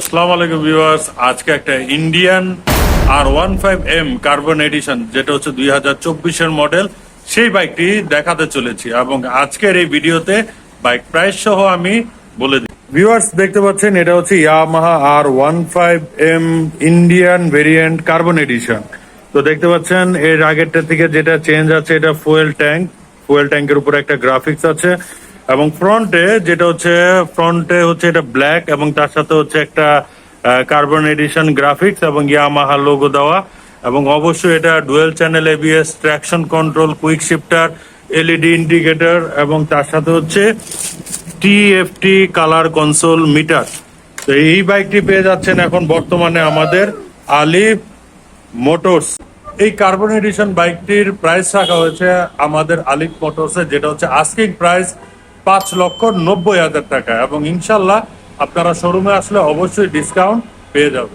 আসসালামু আলাইকুম ভিউয়ার্স, আজকে একটা Indian R one five M carbon edition যেটা হচ্ছে দুই হাজার চব্বিশের মডেল সেই বাইকটি দেখাতে চলেছি এবং আজকের এই ভিডিওতে বাইক প্রাইস সহ আমি বলে দিই। ভিউয়ার্স, দেখতে পাচ্ছেন, এটা হচ্ছে Yamaha R one five M Indian variant carbon edition তো দেখতে পাচ্ছেন, এর আগেরটা থেকে যেটা চেঞ্জ আছে, এটা ফুয়েল ট্যাঙ্ক ফুয়েল ট্যাঙ্কের উপরে একটা গ্রাফিক্স আছে। এবং ফ্রন্টে যেটা হচ্ছে ফ্রন্টে হচ্ছে এটা ব্ল্যাক এবং তার সাথে হচ্ছে একটা কার্বন এডিশন গ্রাফিক্স এবং ইয়ামাহা লোগো দেওয়া এবং অবশ্যই এটা dual channel ABS traction control quick shifter LED indicator এবং তার সাথে হচ্ছে টিএফটি কালার কনসোল মিটার তো এই বাইকটি পেয়ে যাচ্ছেন এখন বর্তমানে আমাদের আলিফ মোটরস। এই কার্বন এডিশন বাইকটির প্রাইস রাখা হয়েছে আমাদের আলিফ মোটরসে, যেটা হচ্ছে আস্কিং প্রাইস পাঁচ লক্ষ নব্বই হাজার টাকা এবং ইনশাল্লাহ আপনারা শোরুমে আসলে অবশ্যই ডিসকাউন্ট পেয়ে যাবেন।